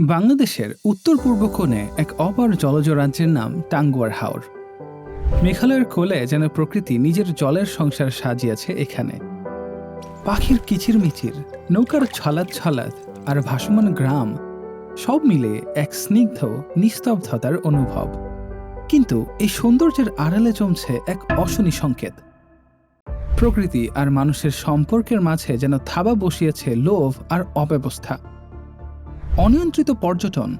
বাংলাদেশের উত্তর পূর্ব কোণে এক অপার জলজ রাজ্যের নাম টাঙ্গুয়ার হাওর। মেঘালয়ের কোলে যেন প্রকৃতি নিজের জলের সংসার সাজিয়েছে এখানে। পাখির কিচিরমিচির, নৌকার ছলাৎ ছলাৎ আর ভাসমান গ্রাম সব মিলে এক স্নিগ্ধ, নিস্তব্ধতার অনুভব। কিন্তু এই সৌন্দর্যের আড়ালে জমছে এক অশনি সংকেত। প্রকৃতি আর মানুষের সম্পর্কের মাঝে যেন থাবা বসিয়েছে লোভ আর অব্যবস্থা। অনিয়ন্ত্রিত পর্যটন,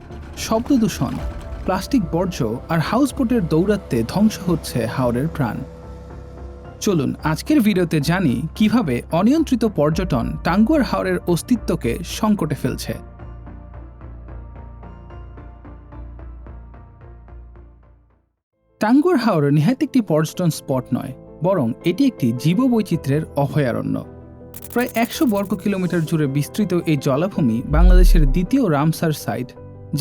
শব্দ দূষণ, প্লাস্টিক বর্জ্য আর হাউসবোটের দৌরাত্মে ধ্বংস হচ্ছে হাওরের প্রাণ। চলুন আজকের ভিডিওতে জানি কীভাবে অনিয়ন্ত্রিত পর্যটন টাঙ্গুয়ার হাওরের অস্তিত্বকে সংকটে ফেলছে। টাঙ্গুয়ার হাওর নিহাত একটি পর্যটন স্পট নয়, বরং এটি একটি জীববৈচিত্র্যের অভয়ারণ্য। প্রায় একশো বর্গ কিলোমিটার জুড়ে বিস্তৃত এই জলাভূমি বাংলাদেশের দ্বিতীয় রামসার সাইট,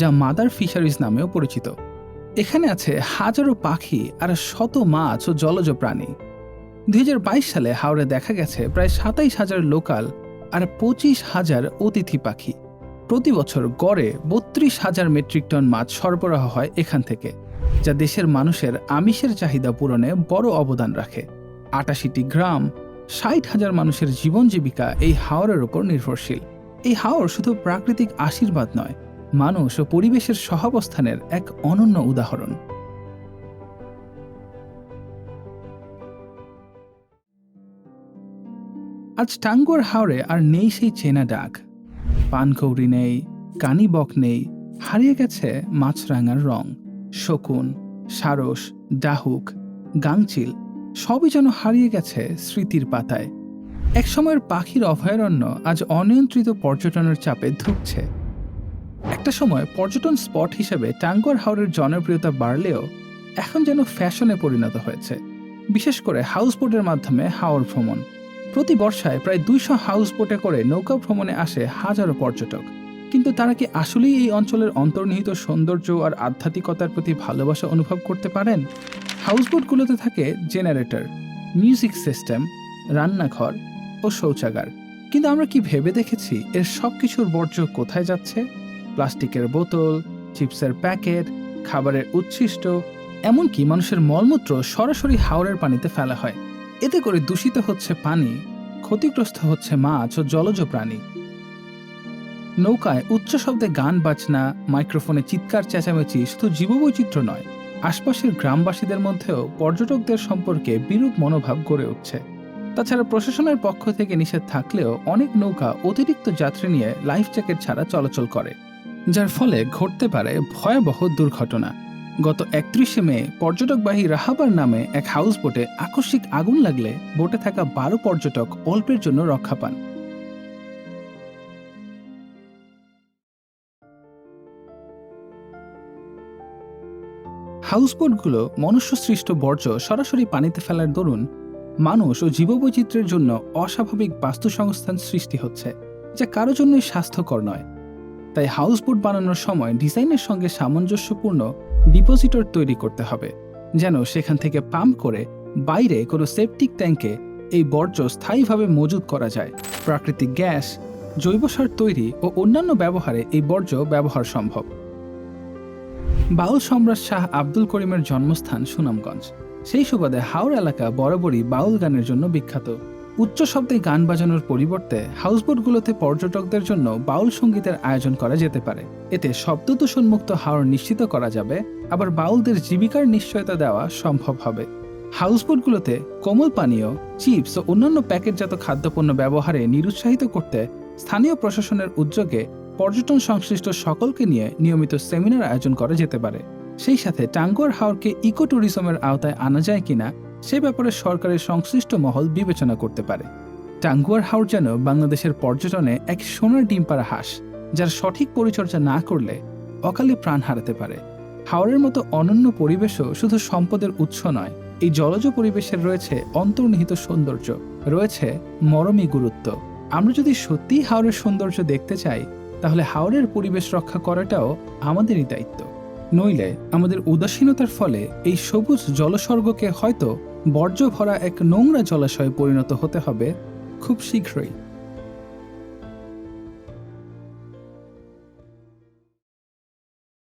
যা মাদার ফিশারিজ নামেও পরিচিত। এখানে আছে হাজারো পাখি আর শত মাছ ও জলজ প্রাণী। দুই হাজার বাইশ সালে হাওড়ে দেখা গেছে প্রায় সাতাইশ হাজার লোকাল আর পঁচিশ হাজার অতিথি পাখি। প্রতি বছর গড়ে বত্রিশ হাজার মেট্রিক টন মাছ সরবরাহ হয় এখান থেকে, যা দেশের মানুষের আমিষের চাহিদা পূরণে বড় অবদান রাখে। আটাশিটি গ্রাম ষাট হাজার মানুষের জীবন জীবিকা এই হাওরের ওপর নির্ভরশীল। এই হাওর শুধু প্রাকৃতিক আশীর্বাদ নয়, মানুষ ও পরিবেশের সহাবস্থানের এক অনন্য উদাহরণ। আজ টাঙ্গুয়ার হাওরে আর নেই সেই চেনা ডাক। পানকৌড়ি নেই, কানিবক নেই, হারিয়ে গেছে মাছরাঙার রং। শকুন, সারস, ডাহুক গাংচিল সবই যেন হারিয়ে গেছে স্মৃতির পাতায়। একসময়ের পাখির অভয়ারণ্য আজ অনিয়ন্ত্রিত পর্যটনের চাপে ধুঁকছে। একটা সময় পর্যটন স্পট হিসেবে টাঙ্গর হাওরের জনপ্রিয়তা বাড়লেও এখন যেন ফ্যাশনে পরিণত হয়েছে। বিশেষ করে হাউসবোটের মাধ্যমে হাওর ভ্রমণ। প্রতি বর্ষায় প্রায় দুইশো হাউসবোটে করে নৌকা ভ্রমণে আসে হাজারো পর্যটক। কিন্তু তারা কি আসলেই এই অঞ্চলের অন্তর্নিহিত সৌন্দর্য আর আধ্যাত্মিকতার প্রতি ভালোবাসা অনুভব করতে পারেন? হাউসবোটগুলোতে থাকে জেনারেটর, মিউজিক সিস্টেম, রান্নাঘর ও শৌচাগার। কিন্তু আমরা কি ভেবে দেখেছি এর সব কিছুর বর্জ্য কোথায় যাচ্ছে? প্লাস্টিকের বোতল, চিপসের প্যাকেট, খাবারের উচ্ছিষ্ট, এমনকি মানুষের মলমূত্র সরাসরি হাওরের পানিতে ফেলা হয়। এতে করে দূষিত হচ্ছে পানি, ক্ষতিগ্রস্ত হচ্ছে মাছ ও জলজ প্রাণী। নৌকায় উচ্চ শব্দে গান বাজনা, মাইক্রোফোনে চিৎকার, চেঁচামেচি শুধু জীববৈচিত্র্য নয়, আশপাশের গ্রামবাসীদের মধ্যেও পর্যটকদের সম্পর্কে বিরূপ মনোভাব গড়ে উঠছে। তাছাড়া প্রশাসনের পক্ষ থেকে নিষেধ থাকলেও অনেক নৌকা অতিরিক্ত যাত্রী নিয়ে লাইফ জ্যাকেট ছাড়া চলাচল করে, যার ফলে ঘটতে পারে ভয়াবহ দুর্ঘটনা। গত একত্রিশে মে, পর্যটকবাহী রাহাবার নামে এক হাউস বোটে আকস্মিক আগুন লাগলে বোটে থাকা বারো পর্যটক অল্পের জন্য রক্ষা পান। হাউসবোটগুলো মনুষ্যসৃষ্ট বর্জ্য সরাসরি পানিতে ফেলার দরুন মানুষ ও জীববৈচিত্র্যের জন্য অস্বাভাবিক বাস্তুসংস্থান সৃষ্টি হচ্ছে, যা কারও জন্যই স্বাস্থ্যকর নয়। তাই হাউসবোট বানানোর সময় ডিজাইনের সঙ্গে সামঞ্জস্যপূর্ণ ডিপোজিটর তৈরি করতে হবে, যেন সেখান থেকে পাম্প করে বাইরে কোনো সেপটিক ট্যাঙ্কে এই বর্জ্য স্থায়ীভাবে মজুত করা যায়। প্রাকৃতিক গ্যাস, জৈব সার তৈরি ও অন্যান্য ব্যবহারে এই বর্জ্য ব্যবহার সম্ভব। বাউল সম্রাট শাহ আব্দুল করিমের জন্মস্থান সুনামগঞ্জ। সেই সুবাদে হাওড় এলাকা বরাবরই বাউল গানের জন্য বিখ্যাত। উচ্চ শব্দে গান বাজানোর পরিবর্তে হাউসবোটগুলোতে পর্যটকদের জন্য বাউল সঙ্গীতের আয়োজন করা যেতে পারে। এতে শব্দ দূষণমুক্ত হাওর নিশ্চিত করা যাবে, আবার বাউলদের জীবিকার নিশ্চয়তা দেওয়া সম্ভব হবে। হাউসবোটগুলোতে কোমল পানীয়, চিপস ও অন্যান্য প্যাকেটজাত খাদ্যপণ্য ব্যবহারে নিরুৎসাহিত করতে স্থানীয় প্রশাসনের উদ্যোগে পর্যটন সংশ্লিষ্ট সকলকে নিয়ে নিয়মিত সেমিনার আয়োজন করা যেতে পারে। সেই সাথে টাঙ্গুয়ার হাওরকে ইকো ট্যুরিজমের আওতায় আনা যায় কিনা, সে ব্যাপারে সরকারের সংশ্লিষ্ট মহল বিবেচনা করতে পারে। টাঙ্গুয়ার হাওর যেন বাংলাদেশের পর্যটনে এক সোনার ডিম পাড়া হাঁস, যার সঠিক পরিচর্যা না করলে অকালে প্রাণ হারাতে পারে। হাওরের মতো অনন্য পরিবেশও শুধু সম্পদের উৎস নয়, এই জলজ পরিবেশের রয়েছে অন্তর্নিহিত সৌন্দর্য, রয়েছে মরমী গুরুত্ব। আমরা যদি সত্যিই হাওরের সৌন্দর্য দেখতে চাই তাহলে হাওরের পরিবেশ রক্ষা করাটাও আমাদেরই দায়িত্ব। নইলে আমাদের উদাসীনতার ফলে এই সবুজ জলস্বর্গকে হয়তো বর্জ্য ভরা এক নোংরা জলাশয়ে পরিণত হতে হবে খুব শীঘ্রই।